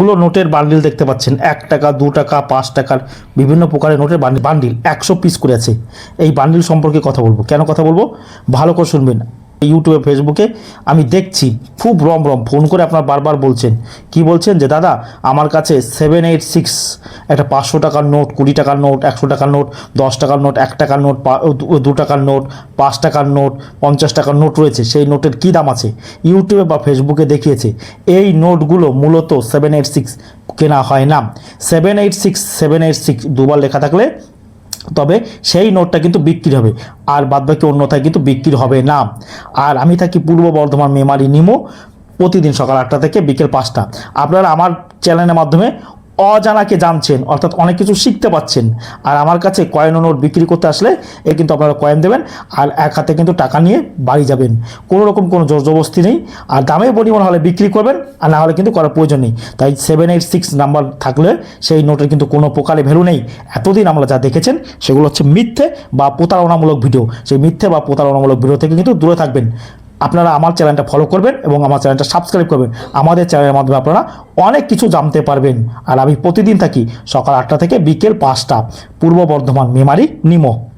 অনেকগুলো নোটের বান্ডিল দেখতে পাচ্ছেন। এক টাকা, দু টাকা, পাঁচ টাকার বিভিন্ন প্রকারের নোটের বান্ডিল একশো পিস করে আছে। এই বান্ডিল সম্পর্কে কথা বলব। কেন কথা বলব? ভালো করে শুনবেন। ইউটিউবে, ফেসবুকে আমি দেখছি, খুব রম রম, ফোন করে আপনার বারবার বলছেন। কি বলছেন? যে, দাদা, আমার কাছে সেভেন এইট সিক্স একটা পাঁচশো টাকার নোট, কুড়ি টাকার নোট, একশো টাকার নোট, দশ টাকার নোট, এক টাকার নোট দু টাকার নোট, পাঁচ টাকার নোট, পঞ্চাশ টাকার নোট রয়েছে, সেই নোটের কী দাম আছে? ইউটিউবে বা ফেসবুকে দেখিয়েছে, এই নোটগুলো মূলত সেভেন এইট সিক্স কেনা হয় না। Seven eight six seven eight six দুবার লেখা থাকলে তবে সেই নোটটা কিন্তু বিক্রি হবে, আর বাদবাকি অন্যথায় কিন্তু বিক্রি হবে না। আর আমি থাকি পূর্ব বর্ধমান মেমারি নিমো, প্রতিদিন সকাল আটটা থেকে বিকেল পাঁচটা। আপনারা আমার চ্যানেলের মাধ্যমে অজানাকে জানছেন, অর্থাৎ অনেক কিছু শিখতে পাচ্ছেন। আর আমার কাছে কয়েন ও নোট বিক্রি করতে আসলে এ কিন্তু আপনারা কয়েন দেবেন, আর এক হাতে কিন্তু টাকা নিয়ে বাড়ি যাবেন। কোনো রকম কোনো জোর জবস্তি নেই, আর দামে পরিমাণ হলে বিক্রি করবেন, আর না হলে কিন্তু করার প্রয়োজন নেই। তাই সেভেন এইট সিক্স নাম্বার থাকলে সেই নোটের কিন্তু কোনো প্রকারে ভ্যালু নেই। এতদিন আমরা যা দেখেছেন, সেগুলো হচ্ছে মিথ্যে বা প্রতারণামূলক ভিডিও। সেই মিথ্যে বা প্রতারণামূলক ভিডিও থেকে কিন্তু দূরে থাকবেন। আপনারা আমার চ্যানেলটা ফলো করবেন এবং আমার চ্যানেলটা সাবস্ক্রাইব করবেন। আমাদের চ্যানেলের মাধ্যমে আপনারা অনেক কিছু জানতে পারবেন। আর আমি প্রতিদিন থাকি সকাল আটটা থেকে বিকেল পাঁচটা। পূর্ব বর্ধমান, মেমারি, নিমো।